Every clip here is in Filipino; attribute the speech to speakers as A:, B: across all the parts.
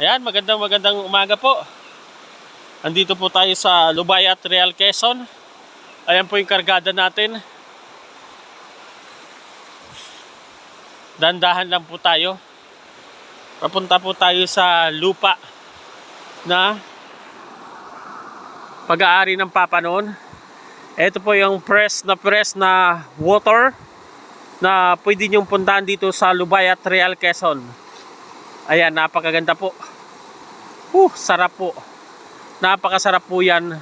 A: Ayan, magandang magandang umaga po. Andito po tayo sa Lubayat, Real Quezon. Ayan po yung kargada natin. Dandahan lang po tayo. Papunta po tayo sa lupa na pag-aari ng Papa noon. Ito po yung press na press na water na pwede niyong puntahan dito sa Lubayat, Real Quezon. Ayan, napakaganda po. Uh, sarap po. Napakasarap po yan.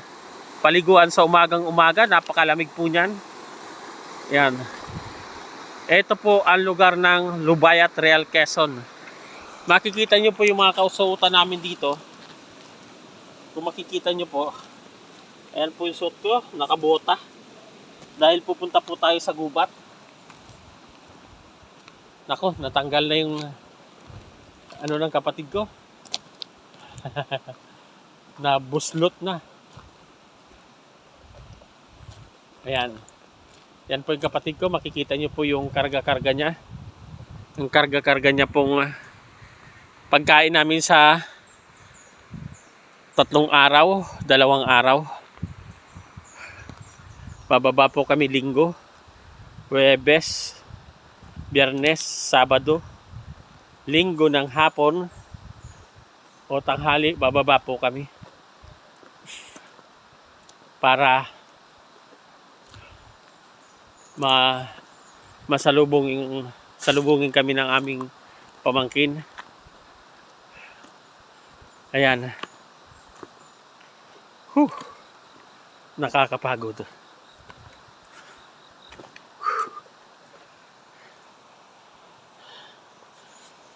A: Paliguan sa umagang umaga. Napakalamig po niyan. Yan. Ito po ang lugar ng Lubayat, Real Quezon. Makikita nyo po yung mga kausutan namin dito. Kung makikita nyo po, ayan po yung suot ko, nakabota. Dahil pupunta po tayo sa gubat. Nako, natanggal na yung ano ng kapatid ko. na buslot na. Ayan. Yan po yung kapatid ko. Makikita nyo po yung karga-karga niya. Yung karga-karga niya pong ah, pagkain namin sa tatlong araw, dalawang araw. Bababa po kami linggo, Webes, Biyernes, Sabado, Linggo ng hapon o tanghali, bababa po kami para ma masalubungin salubungin kami ng aming pamangkin. Ayan. Huh. Nakakapagod.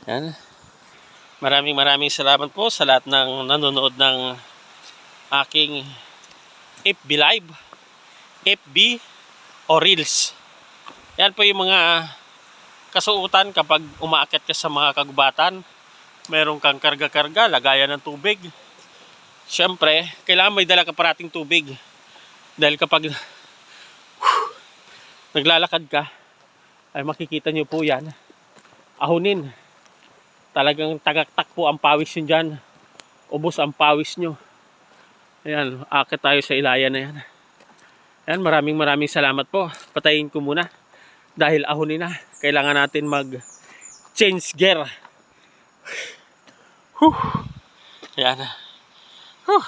A: Yan. Maraming maraming salamat po sa lahat ng nanonood ng aking FB Live, FB o Reels. Yan po yung mga kasuutan kapag umaakyat ka sa mga kagubatan. Meron kang karga-karga, lagayan ng tubig. Siyempre, kailangan may dala ka parating tubig. Dahil kapag naglalakad ka, ay makikita nyo po yan, ahunin. Talagang tagaktak po ang pawis nyo dyan. Ubos ang pawis nyo. Ayan, akit tayo sa ilayan na yan. Ayan, maraming maraming salamat po. Patayin ko muna. Dahil ahunin na. Kailangan natin mag change gear. Whew. Ayan. Whew.